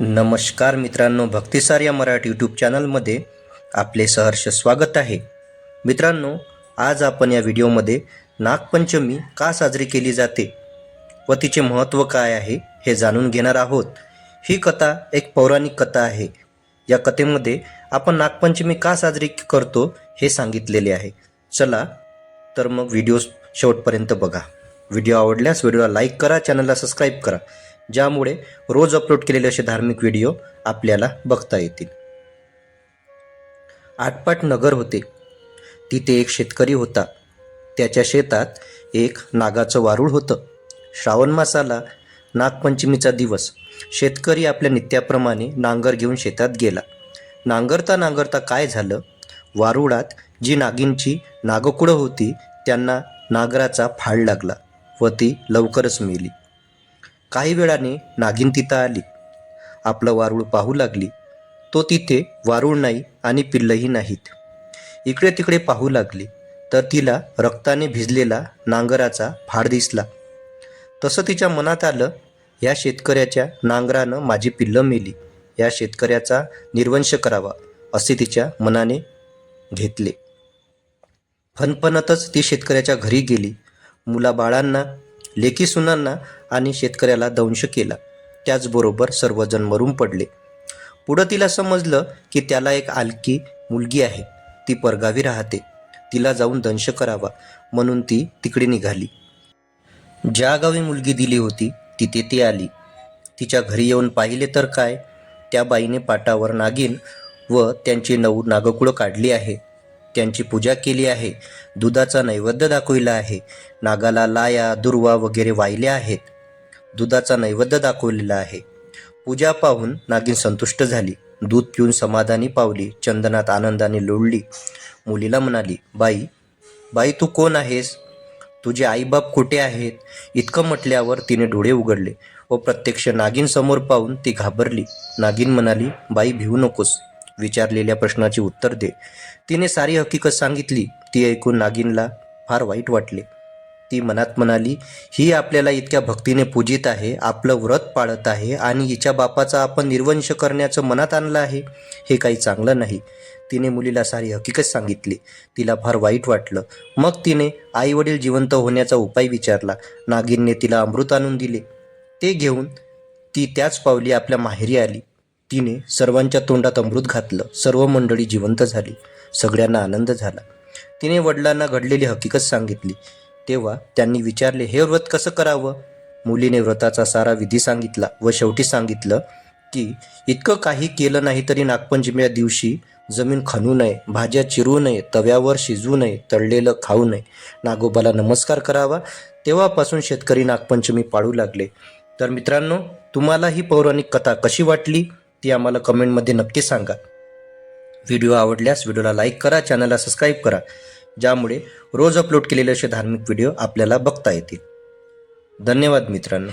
नमस्कार मित्रांनो भक्तिसार या मराठी यूट्यूब चॅनलमध्ये आपले सहर्ष स्वागत आहे. मित्रांनो आज आपण या व्हिडिओमध्ये नागपंचमी का साजरी केली जाते व तिचे महत्त्व काय आहे हे जाणून घेणार आहोत. ही कथा एक पौराणिक कथा आहे. या कथेमध्ये आपण नागपंचमी का साजरी करतो हे सांगितलेले आहे. चला तर मग व्हिडिओ शेवटपर्यंत बघा. व्हिडिओ आवडल्यास व्हिडिओला लाईक करा चॅनलला सबस्क्राईब करा. ज्यामुळे रोज अपलोड केलेले असे धार्मिक व्हिडिओ आपल्याला बघता येतील. आटपाट नगर होते. तिथे एक शेतकरी होता. त्याच्या शेतात एक नागाचं वारूळ होतं. श्रावण मासाला नागपंचमीचा दिवस. शेतकरी आपल्या नित्याप्रमाणे नांगर घेऊन शेतात गेला. नांगरता नांगरता काय झालं? वारुळात जी नागिनची नागकुळं होती त्यांना नागराचा फाळ लागला व ती लवकरच मेली. काही वेळाने नागिन तिथं आली. आपलं वारूळ पाहू लागली. तो तिथे वारूळ नाही आणि पिल्लही नाहीत. इकडे तिकडे पाहू लागली. तर तिला रक्ताने भिजलेला नांगराचा फाड दिसला. तसं तिच्या मनात आलं या शेतकऱ्याच्या नांगरानं माझी पिल्लं मेली. या शेतकऱ्याचा निर्वंश करावा असे तिच्या मनाने घेतले. फनफनतच ती शेतकऱ्याच्या घरी गेली. मुलाबाळांना लेखी सुनांना आणि शेतकऱ्याला दंश केला. त्याचबरोबर सर्वजण मरून पडले. पुढं तिला समजलं की त्याला एक आलकी मुलगी आहे. ती परगावी राहते. तिला जाऊन दंश करावा म्हणून ती तिकडे निघाली. ज्या गावी मुलगी दिली होती तिथे ती आली. तिच्या घरी येऊन पाहिले तर काय? त्या बाईने पाटावर नागिन व त्यांची नऊ नागकुळं काढली आहे. त्यांची पूजा केली आहे. दुधाचा नैवेद्य दाखविला आहे. नागाला लाया दुर्वा वगैरे वाहिल्या आहेत. दुधाचा नैवेद्य दाखवलेला आहे. पूजा पाहून नागिन संतुष्ट झाली. दूध पिऊन समाधानी पावली. चंदनात आनंदाने लोळली. मुलीला म्हणाली बाई बाई तू कोण आहेस? तुझे आईबाप कुठे आहेत? इतकं म्हटल्यावर तिने डोळे उघडले व प्रत्यक्ष नागिन समोर पाहून ती घाबरली. नागिन म्हणाली बाई भिवू नकोस. विचारलेल्या प्रश्नाचे उत्तर दे. तिने सारी हकीकत सांगितली. ती ऐकून नागिनला फार वाईट वाटले. ती मनात म्हणाली ही आपल्याला इतक्या भक्तीने पूजित आहे आपलं व्रत पाळत आहे आणि हिच्या बापाचा आपण निर्वंश करण्याचं मनात आणलं आहे हे काही चांगलं नाही. तिने मुलीला सारी हकीकत सांगितली. तिला फार वाईट वाटलं. मग तिने आई वडील जिवंत होण्याचा उपाय विचारला. नागिनने तिला अमृत आणून दिले. ते घेऊन ती त्याच पावली आपल्या माहेरी आली. तिने सर्वांच्या तोंडात अमृत घातलं. सर्व मंडळी जिवंत झाली. सगळ्यांना आनंद झाला. तिने वडिलांना घडलेली हकीकत सांगितली. तेव्हा त्यांनी विचारले हे व्रत कसं करावं? मुलीने व्रताचा सारा विधी सांगितला व शेवटी सांगितलं की इतकं काही केलं नाही तरी नागपंचमीच्या दिवशी जमीन खणू नये भाज्या चिरू नये तव्यावर शिजवू नये तळलेलं खाऊ नये. नागोबाला नमस्कार करावा. तेव्हापासून शेतकरी नागपंचमी पाळू लागले. तर मित्रांनो तुम्हाला ही पौराणिक कथा कशी वाटली? ती आम्हाला कमेंटमध्ये नक्की सांगा. व्हिडिओ आवडल्यास व्हिडिओला लाईक करा चॅनलला सबस्क्राईब करा ज्यामुळे रोज अपलोड केलेले असे धार्मिक व्हिडिओ आपल्याला बघता येतील. धन्यवाद मित्रांनो.